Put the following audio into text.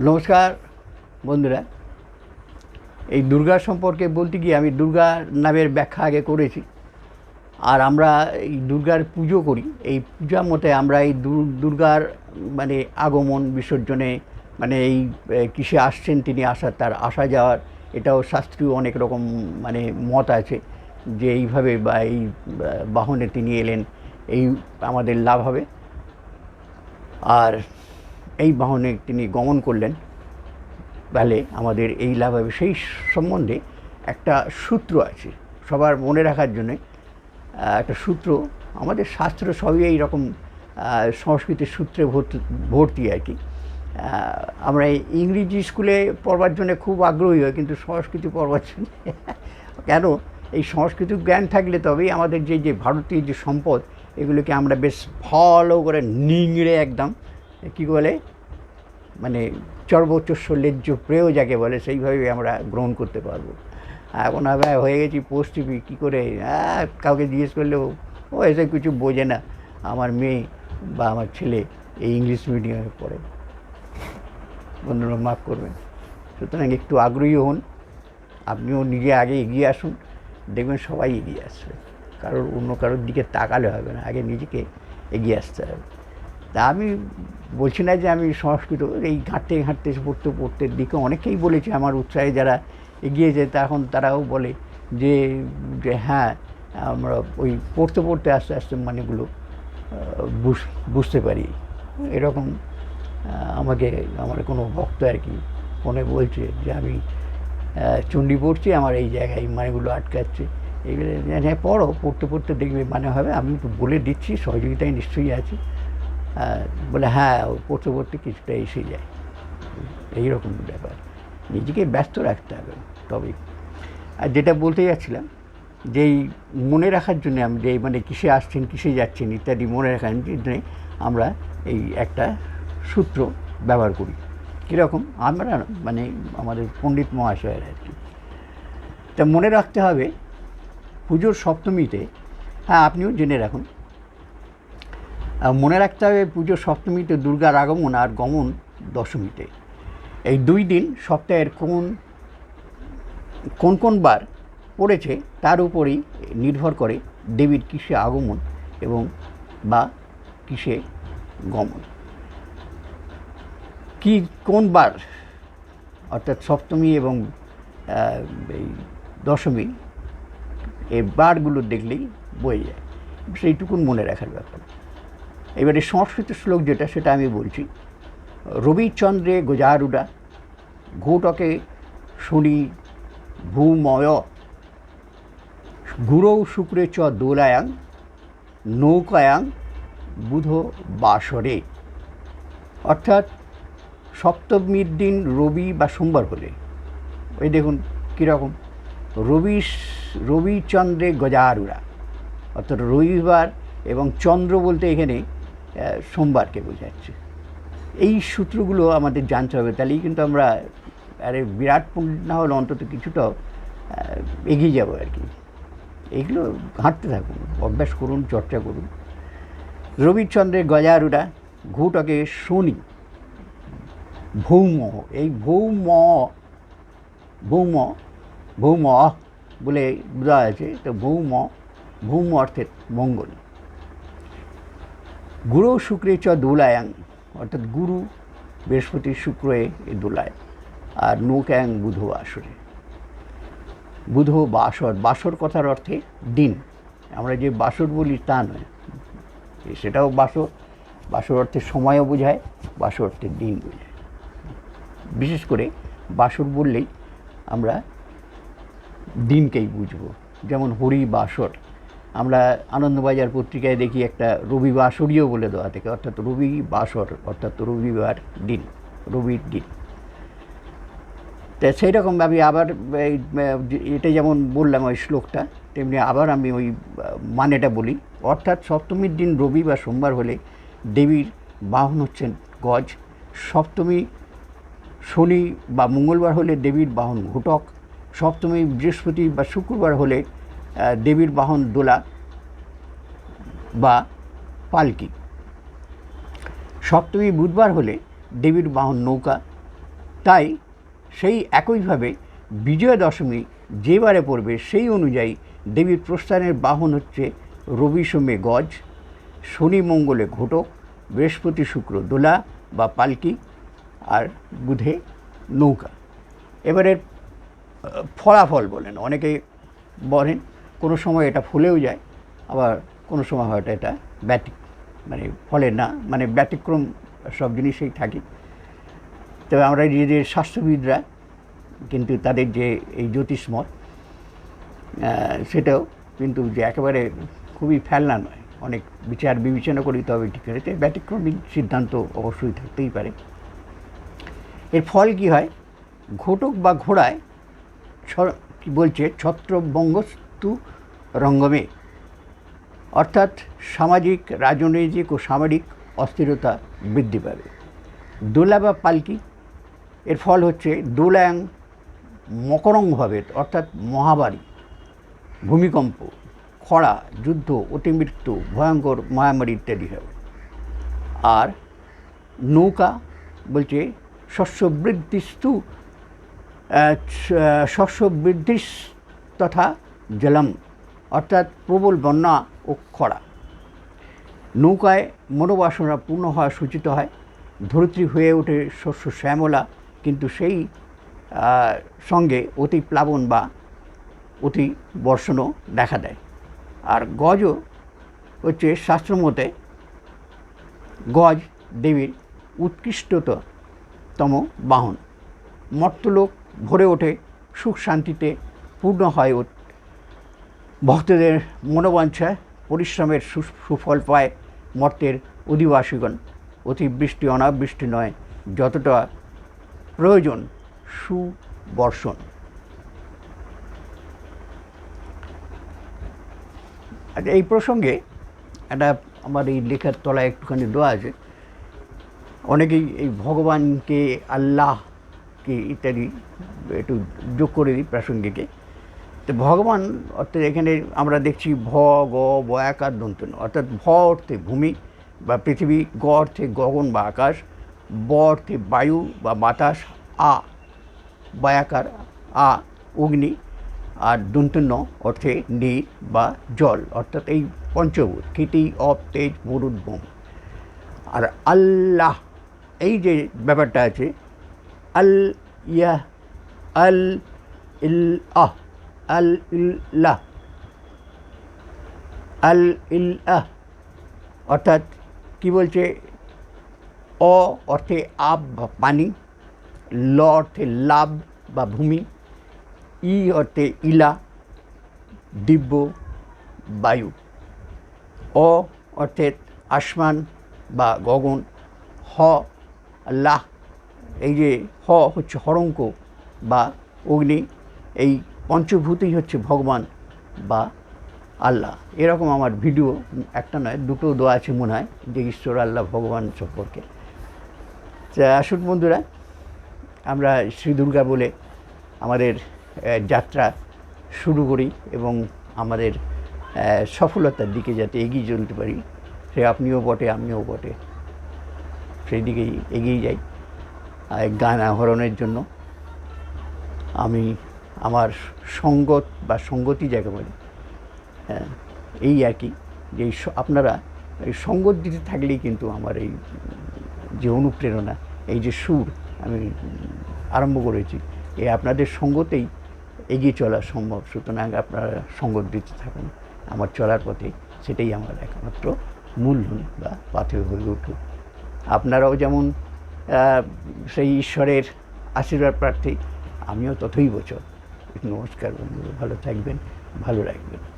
নমস্কার, বন্ধুরা। এই দুর্গা সম্পর্কে বলতে গিয়ে আমি দুর্গা নামের ব্যাখ্যা আগে করেছি। আর আমরা এই দুর্গার পুজো করি। এই পূজা মতে আমরা এই দুর- দুর্গার মানে আগমন, বিসর্জনে মানে এই কিসে আসছেন তিনি আসার তার আসা যাওয়ার এটাও শাস্ত্রীয় অনেক রকম মানে মত আছে যে এইভাবে বা এই বাহনে তিনি এলেন, এই আমাদের লাভ হবে। আর এই বাহনে তিনি গমন করলেন। তাহলে আমাদের এই লাভ হবে। সেই সম্বন্ধে একটা সূত্র আছে। সবার মনে রাখার জন্যে একটা সূত্র। আমাদের শাস্ত্র সবই এই রকম সংস্কৃতির সূত্রে ভর্তি ভর্তি আর কি। আমরা এই ইংরেজি স্কুলে পড়বার জন্য খুব আগ্রহী হয়, কিন্তু সংস্কৃতি পড়বার জন্য কেন? এই সংস্কৃত জ্ঞান থাকলে তবেই আমাদের যে যে ভারতীয় যে সম্পদ, এগুলোকে আমরা বেশ ভালো করে নিংড়ে একদম কী বলে? মানে চর্বোচ্চ লেজ্জ প্রেয় যাকে বলে, সেইভাবে আমরা গ্রহণ করতে পারব। এখন আমি হয়ে গেছি পোস্ট টিভি কী করে? কাউকে জিজ্ঞেস করলেও ও এসে কিছু বোঝে না। আমার মেয়ে বা আমার ছেলে এই ইংলিশ মিডিয়ামে পড়ে। বন্ধুরা, মাফ করবেন। সুতরাং একটু আগ্রহী হন। আপনিও নিজে আগে এগিয়ে আসুন। দেখবেন সবাই এগিয়ে আসবে। কারোর অন্য কারোর দিকে তাকালে হবে না। আগে নিজেকে এগিয়ে আসতে হবে। তা আমি বলছি না যে আমি সংস্কৃত, এই ঘাঁটতে ঘাঁটতে পড়তে পড়তে দিকে অনেকেই বলেছে আমার উৎসাহে যারা এগিয়ে যায় তখন তারাও বলে যে যে হ্যাঁ আমরা ওই পড়তে পড়তে আস্তে আস্তে মানেগুলো বুঝতে পারি। এরকম আমাকে, আমার কোনো ভক্ত আর কি ফোনে বলছে যে আমি চণ্ডী পড়ছি, আমার এই জায়গায় মানেগুলো আটকাচ্ছে। এইগুলো হ্যাঁ পড়ো, পড়তে পড়তে দেখবে মানে হবে, আমি বলে দিচ্ছি, সহযোগিতায় নিশ্চয়ই আছে। বলে হ্যাঁ পড়তে পড়তে কিছুটা এসে যায়। এইরকম ব্যাপার। নিজেকে ব্যস্ত রাখতে হবে তবেই আর যেটা বলতে যাচ্ছিলাম যেই মনে রাখার জন্য আমি যে মানে কিসে আসছেন, কিসে যাচ্ছেন ইত্যাদি মনে রাখার জন্য আমরা এই একটা সূত্র ব্যবহার করি। কীরকম? আমরা মানে আমাদের পণ্ডিত মহাশয়ের আর কি। তা মনে রাখতে হবে, পুজোর সপ্তমীতে হ্যাঁ আপনিও জেনে রাখুন মনে রাখতে হবে পুজোর সপ্তমীতে দুর্গার আগমন আর গমন দশমীতে। এই দুই দিন সপ্তাহের কোন কোন কোন বার পড়েছে তার উপরেই নির্ভর করে দেবীর কিসে আগমন এবং বা কিসে গমন। কি, কোন বার, অর্থাৎ সপ্তমী এবং এই দশমী, এই বারগুলো দেখলেই বয়ে যায়। সেইটুকুন মনে রাখার ব্যাপার। এবারে সংস্কৃত শ্লোক যেটা সেটা আমি বলছি। রবিচন্দ্রে গোজারুডা, ঘোটকে শনি ভূময়, গুরৌ শুক্রে চ দোলায়াং, নৌকায়াং, বুধ বাসরে। অর্থাৎ সপ্তমীর দিন রবি বা সোমবার হলে। ওই দেখুন কীরকম রবি রবিচন্দ্রে গজারুরা অর্থাৎ রবিবার এবং চন্দ্র বলতে এখানে সোমবারকে বোঝাচ্ছে। এই সূত্রগুলো আমাদের জানতে হবে। তাহলেই কিন্তু আমরা, আরে বিরাট পণ্ডিত না হলে অন্তত কিছুটা এগিয়ে যাব আর কি। এইগুলো ঘাঁটতে থাকুন, অভ্যাস করুন, চর্চা করুন। রবিচন্দ্রের গজারুরা, ঘুটকে শনি ভৌম এই ভৌম ভৌম ভৌম বলে বোঝা আছে তো ভৌম ভৌম অর্থের মঙ্গল। গুরু শুক্রে চ দোলায়াং, অর্থাৎ গুরু বৃহস্পতি শুক্রে এ দোলায়, আর নৌকায়াং বুধ আসরে। বুধ বাসর বাসর কথার অর্থে দিন। আমরা যে বাসর বলি তা নয়। সেটাও বাসর বাসর অর্থে সময়ও বোঝায়, বাসর অর্থে দিন বোঝায়। বিশেষ করে বাসর বললেই আমরা দিনকেই বুঝব। যেমন হরি বাসর আমরা আনন্দবাজার পত্রিকায় দেখি একটা রবি বাসরীয় বলে দেওয়া থেকে অর্থাৎ রবি বাসর অর্থাৎ রবিবার দিন রবির দিন। তা সেই রকমভাবে আবার এই, এটা যেমন বললাম ওই শ্লোকটা তেমনি আবার আমি ওই মানেটা বলি। অর্থাৎ সপ্তমীর দিন রবি বা সোমবার হলে দেবীর বাহন হচ্ছেন গজ। সপ্তমী শনি বা মঙ্গলবার হলে দেবীর বাহন ঘটক। সপ্তমী বৃহস্পতি বা শুক্রবার হলে দেবীর বাহন দোলা বা পালকি। সপ্তমী বুধবার হলে দেবীর বাহন নৌকা। তাই সেই একইভাবে বিজয়া দশমী যেবারে পড়বে সেই অনুযায়ী দেবীর প্রস্থানের বাহন হচ্ছে রবি সোমে গজ শনি মঙ্গলে ঘটক বৃহস্পতি শুক্র দোলা বা পালকি আর বুধে নৌকা। এবারের আহ, ফলাফল বলেন অনেকে বলেন কোনো সময় এটা ফুলেও যায় আবার কোনো সময় হয়তো এটা ব্যতিক মানে ফলে না মানে ব্যতিক্রম সব জিনিসেই থাকে। তবে আমরা যে স্বাস্থ্যবিদরা কিন্তু তাদের যে এই জ্যোতিষমত আহ, সেটাও কিন্তু যে একেবারে খুবই ফেলনা নয়। অনেক বিচার বিবেচনা করি তবে ঠিক আছে ব্যতিক্রমিক সিদ্ধান্ত অবশ্যই থাকতেই পারে। এর ফল কি হয়? ঘটক বা ঘোড়ায় কি বলছে? ছত্রবঙ্গস্তু রঙ্গমে। অর্থাৎ সামাজিক, রাজনৈতিক ও সামরিক অস্থিরতা বৃদ্ধি পাবে। দোলা বা পালকি, এর ফল হচ্ছে দোলাং মকরং হবে অর্থাৎ মহামারী ভূমিকম্প, খরা, যুদ্ধ, অতিমৃত্যু, ভয়ঙ্কর মহামারী ইত্যাদি হবে। আর নৌকা বলছে শস্য বৃদ্ধিস্তু শস্য বৃদ্ধি তথা জলম, অর্থাৎ প্রবল বন্যা ও খরা। নৌকায় মনোবাসনা পূর্ণ হওয়া সূচিত হয়। ধরিত্রী হয়ে ওঠে শস্য শ্যামলা, কিন্তু সেই সঙ্গে অতি প্লাবন বা অতি বর্ষণও দেখা দেয়। আর গজও হচ্ছে শাস্ত্রমতে গজ দেবীর উৎকৃষ্টতম বাহন। মর্তলোক ভরে ওঠে, সুখ শান্তিতে পূর্ণ হয় ভক্তদের মনোবাঞ্ছায়, পরিশ্রমের সুফল পায় মর্তের অধিবাসীগণ। অতিবৃষ্টি, অনাবৃষ্টি নয়, যতটা প্রয়োজন সুবর্ষণ। আচ্ছা এই প্রসঙ্গে একটা আমার এই লেখার তলায় একটুখানি দেওয়া আছে। অনেকেই এই ভগবানকে, আল্লাহকে ইত্যাদি একটু যোগ করে দিই প্রাসঙ্গিকে। তো ভগবান অর্থাৎ এখানে আমরা দেখছি ভ, গ, ব বয়াকার দন্তন অর্থাৎ ভ অর্থে ভূমি বা পৃথিবী, গ অর্থে গগন বা আকাশ, ব অর্থে বায়ু বা বাতাস, আ বয়াকার আ অগ্নি আর দন্তন্য অর্থে নীর বা জল। অর্থাৎ এই পঞ্চভূত কীটি অপ, তেজ, মরুদ, বোম। আর আল্লাহ, এই যে ব্যাপারটা আছে আল ইয়া আল ইল আহ আল ইল্লাহ আল ইল আহ অর্থাৎ কি বলছে? অ অর্থে আব বা পানি, ল অর্থে লাভ বা ভূমি, ই অর্থে ইলা, দিব্য, বায়ু। অ অর্থে আসমান বা গগন, হ আল্লাহ এই যে হ হচ্ছে হরঙ্ক বা অগ্নি, এই পঞ্চভূতই হচ্ছে ভগবান বা আল্লাহ। এরকম আমার ভিডিও, একটা নয়, দুটো দেওয়া আছে মনে হয় যে ঈশ্বর, আল্লাহ, ভগবান সম্পর্কে। আসুন বন্ধুরা, আমরা শ্রী দুর্গা বলে আমাদের যাত্রা শুরু করি এবং আমাদের সফলতার দিকে যাতে এগিয়ে চলতে পারি। সে আপনিও বটে, আমিও বটে। সেই দিকেই এগিয়ে যাই গান আহরণের জন্য। আমি আমার সঙ্গত বা সঙ্গতি যাকে বলে হ্যাঁ, এই আর কি যে আপনারা এই সঙ্গত দিতে থাকলেই কিন্তু আমার এই যে অনুপ্রেরণা এই যে সুর আমি আরম্ভ করেছি এই আপনাদের সঙ্গতেই এগিয়ে চলা সম্ভব। সুতরাং আপনারা সঙ্গত দিতে থাকুন। আমার চলার পথে সেটাই আমার একমাত্র মূলধন বা পাথেয় হয়ে উঠুক। আপনারাও যেমন সেই ঈশ্বরের আশীর্বাদ প্রার্থী আমিও ততই বছর নমস্কার বন্ধু ভালো থাকবেন ভালো রাখবেন।